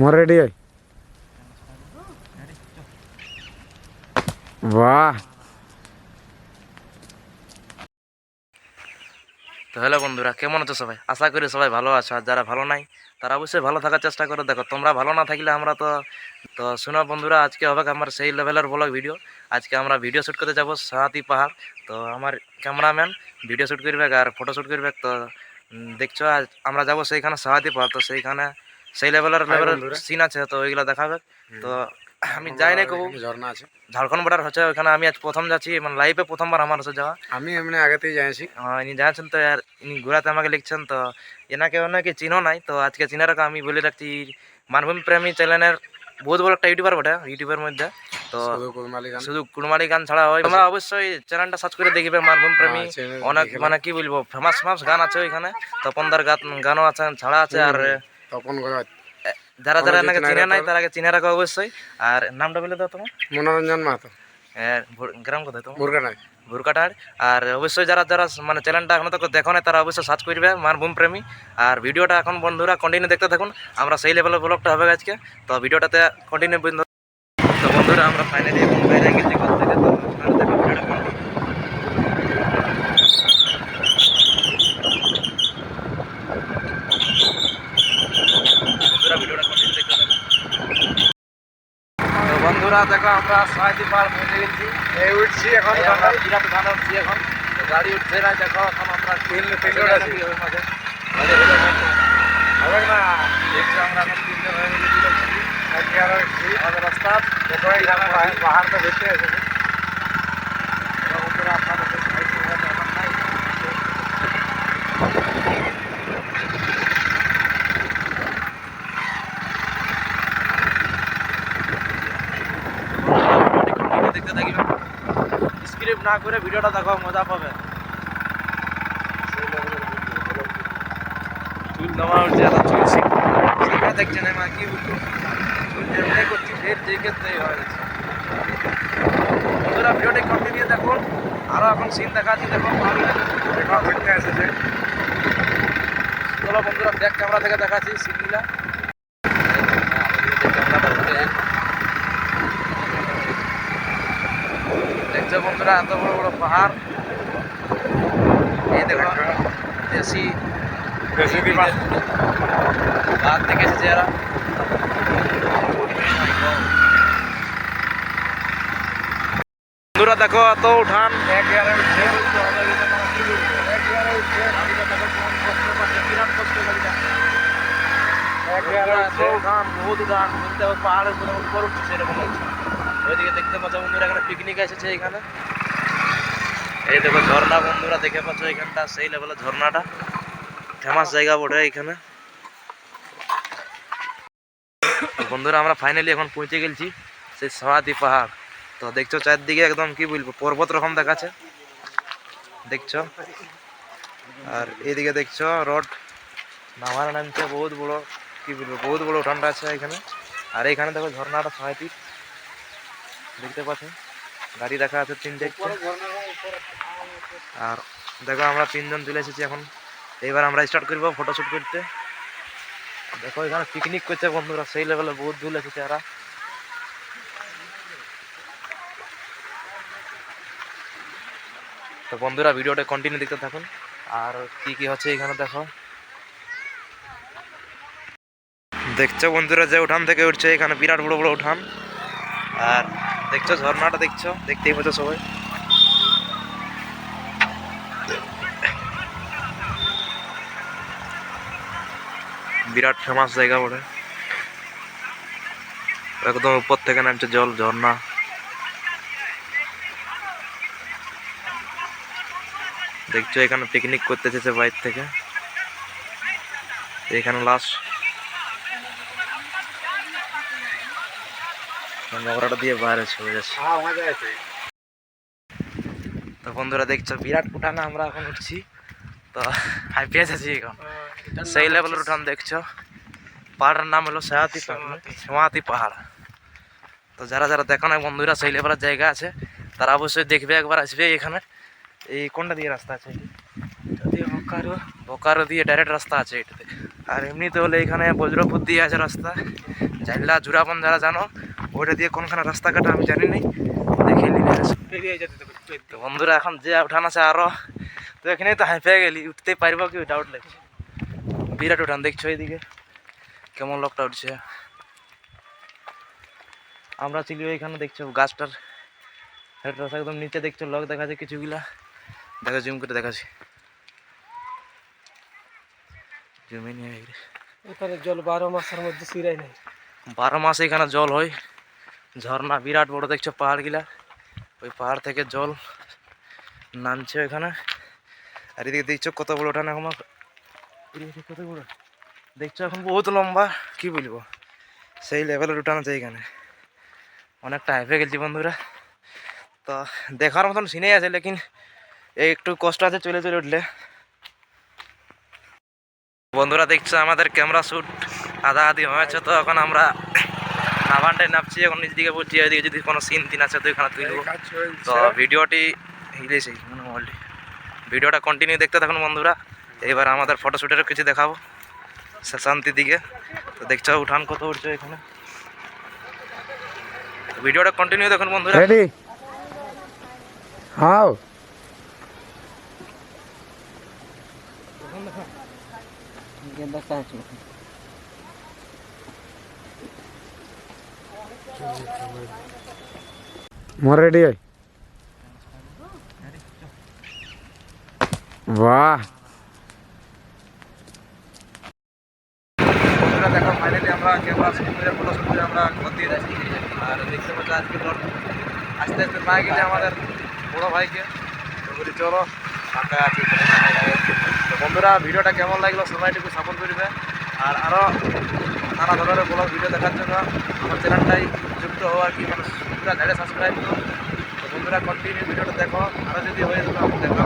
মোর ready হয় বাহ তো হ্যালো বন্ধুরা, কেমন আছো সবাই? আশা করি সবাই ভালো আছো। আর যারা ভালো নাই, তারা অবশ্যই ভালো থাকার চেষ্টা করে। দেখো, তোমরা ভালো না থাকলে আমরা তো তো শোনো বন্ধুরা, আজকে হবে আমার সেই লেভেলের ব্লগ ভিডিও আজকে আমরা ভিডিও শ্যুট করতে যাব সাহাতি পাহাড়। তো আমার ক্যামেরাম্যান ভিডিও শ্যুট করবে আর ফটো শ্যুট করবে। তো দেখছ, আজ আমরা যাব সেইখানে সাহাতি পাহাড়। তো সেইখানে সেই লেভেলের লেভেলের সিন আছে তো ওইগুলো দেখাবে। তো আমি যাই না কবু। ঝর্ণা আছে। ঝাড়খণ্ড বর্ডার হচ্ছে ওখানে আমি আজ প্রথম যাচ্ছি মানে লাইফে প্রথমবার আমার হচ্ছে যাওয়া। আমি এমনি আগেতেই যাইছি। হ্যাঁ, ইনি জানাচ্ছেন তো আর ইনি ঘোরাতে আমাকে লিখছেন তো এনাকে অনেকে চিনো নাই তো আজকে চিনে রাখা আমি বলে রাখছি মানভূমি প্রেমী চ্যানেলের বহুত বড় একটা ইউটিউবার বটে ইউটিউবের মধ্যে। তো শুধু কুড়মালি গান। ছাড়া হয়। তোমরা অবশ্যই চ্যানেলটা সার্চ করে দেখবে মানভূমি প্রেমী। হ্যাঁ, অনেক মানে কি বলব ফেমাস ফেমাস গান আছে ওইখানে। তপনদার গান গানও আছে ছাড়া আছে আর তপন গজ যারা যারা এনাকে চিনে নাই রাখো। তার আগে চিনে রাখো অবশ্যই। আর নামটা বলে দাও তোমার। মনোরঞ্জন মাহাতো। গ্রাম কোথায় তোমার? মুরগা নাই আর অবশ্যই যারা যারা মানে চ্যানেলটা এখনও তো দেখো না তারা অবশ্যই সার্চ করবে মানভূম প্রেমী। আর ভিডিওটা এখন বন্ধুরা কন্টিনিউ দেখতে থাকুন। আমরা সেই লেভেলের ব্লগটা হবে আজকে। তো ভিডিওটাতে কন্টিনিউ তো বন্ধুরা আমরা ফাইনালি এখন বাইরে গেছি ঘর থেকে তো আপনারা দেখো ভিডিওটা continue। বন্ধুরা ভিডিওটা কন্টিনিউ দেখতে থাকুন তো বন্ধুরা দেখো আমরা সাহায্য পার পৌঁছে গেছি। এই উঠছি এখন আমরা বিরাট গান উঠছি এখন। গাড়ি উঠছে না দেখো এখন আমরা তিন তিন জন আছি ওর মাঝে। হবে না দেখছি আমরা এখন তিনজন হয়ে গেছি। আজকে আরও আমাদের রাস্তা বাহার তো ভেতরে এসেছে তো বন্ধুরা আপনাদের তো সাহায্য হওয়ার দরকার নাই। ভিডিওটি দেখতে থাকবে স্ক্রিপ্ট না করে ভিডিওটা দেখো মজা পাবে। চুল জমা উঠছে আর চুল শিখা দেখছে না মা কি বলব? চুল যেমনি করছি ফের হয়ে বন্ধুরা ভিডিওটি কন্টিনিউ দেখুন। আরও এখন সিন দেখাচ্ছি দেখো দেখো এসেছে চলো বন্ধুরা ব্যাক ক্যামেরা থেকে দেখাচ্ছি সিনগুলা দেখছ বন্ধুরা এত বড় বড় পাহাড়। এই দেখো দেশি বাঘ থেকে এসেছে এরা। বন্ধুরা দেখো এত উঠান। এক বহুত পাহাড়ের উপরে উপর উঠছে লাগছে ওইদিকে দেখতে পাচ্ছ বন্ধুরা, এখানে পিকনিক এসেছে এখানে। এই দেখো ঝর্ণা বন্ধুরা, দেখে পাচ্ছ এখানটা সেই লেভেলের ঝর্ণাটা। ফেমাস জায়গা বটে এখানে। বন্ধুরা, আমরা ফাইনালি এখন পৌঁছে গেছি সেই সমাধি পাহাড়। তো দেখছ চারদিকে একদম কি বলব, পর্বত রকম দেখাচ্ছে। দেখছ? আর এইদিকে দেখছ, রোড নামার নামছে, বহুত বড়, কি বলব, বহুত বড় উঠানটা আছে এখানে। আর এখানে দেখো ঝর্ণাটা সাঁইতি দেখতে পাচ্ছেন? গাড়ি রাখা আছে তিনটে। আর দেখো আমরা তিনজন চলে এসেছি এখন। এবার আমরা স্টার্ট করব ফটোশ্যুট করতে। দেখো এখানে পিকনিক করছে বন্ধুরা, সেই লেভেলে বহুত দূর এসেছে এরা। তো বন্ধুরা ভিডিওটা কন্টিনিউ দেখতে থাকুন। আর কি কি হচ্ছে এখানে দেখো। দেখছ বন্ধুরা যে উঠান থেকে উঠছে, এখানে বিরাট বড় বড় উঠান। আর দেখছ, ঝর্ণাটা দেখছ? দেখতেই পাচ্ছ সবাই। বিরাট ফেমাস জায়গা বটে। একদম উপর থেকে নামছে জল, ঝর্ণা। দেখছ, এখানে পিকনিক করতে এসেছে বাইর থেকে। এখানে লাস্ট মগরাটা দিয়ে বাইরে চলে যাচ্ছে। হ্যাঁ তো বন্ধুরা দেখছ বিরাট উঠানে আমরা এখন উঠছি। তো হাই পেয়ে আছি এখন। সেই লেভেলের উঠান দেখছ। পাহাড়ের নাম হলো সেহাতি সেমাতি পাহাড়। তো যারা যারা দেখো না বন্ধুরা সেই লেভেলের জায়গা আছে। তারা অবশ্যই দেখবে একবার আসবে এখানে। এই কোনটা দিয়ে রাস্তা আছে দিয়ে বকারো। বকারো দিয়ে ডাইরেক্ট রাস্তা আছে এটাতে। আর এমনিতে হলে এখানে বজ্রপুর দিয়ে আছে রাস্তা। জাইলা জুরাপন যারা জানো ওইটা দিয়ে কোনখানে রাস্তা কাটা আমি জানি নাই। দেখে বেরিয়ে তো বন্ধুরা এখন যে উঠান আছে আরও তো এখানেই তো হাঁপে গেলি উঠতে পারব কি? ডাউট লাগছে। বিরাট উঠান দেখছ এইদিকে। কেমন লোকটা উঠছে। আমরা ছিল এখানে দেখছ গাছটার রাস্তা একদম নিচে দেখছ লোক দেখা যায় কিছুগুলা। দেখা জুম করে দেখাচ্ছি। জুমে নিয়ে এখানে জল বারো মাসের মধ্যে সিরাই নাই বারো মাসে এখানে জল হয়। ঝর্ণা বিরাট বড়, দেখছ পাহাড়গুলা? ওই পাহাড় থেকে জল নামছে এখানে আর এদিকে দেখছ কত বড় ওঠান কত বড়। দেখছ এখন বহুত লম্বা, কি বলব? সেই লেভেলের উঠান আছে এখানে অনেকটা হাইফে গেছি বন্ধুরা। তো দেখার মতন সিনেই আছে, লেকিন একটু কষ্ট আছে চলে চলে উঠলে। বন্ধুরা দেখছ আমাদের ক্যামেরা শ্যুট আধা আধি হয়েছে, তো এখন আমরা নাভানটায় নামছি এখন নিজ দিকে বলছি এদিকে যদি কোনো সিন তিন আছে তো এখানে তুলবো। তো ভিডিওটি হিলেছে মনে ভিডিওটা কন্টিনিউ দেখতে থাকুন বন্ধুরা। এবার আমাদের ফটোশ্যুটেরও কিছু দেখাবো শান্তির দিকে। তো দেখছ উঠান কত উঠছে এখানে। ভিডিওটা কন্টিনিউ দেখুন বন্ধুরা। Ready how. More ready finally আমরা আমরা ঘর আর দেখতে আস্তে আস্তে গেলে আমাদের বড় ভাইকে। ভিডিওটা কেমন লাগল সবাই একটু সাপোর্ট করবে আর আরও নানা ধরনের ব্লগ ভিডিও দেখার জন্য আমার চ্যানেলটাই যুক্ত হওয়ার কি। মানে সাবস্ক্রাইব করুন বন্ধুরা কন্টিনিউ ভিডিওটা দেখো। আরও যদি হয়ে দেখো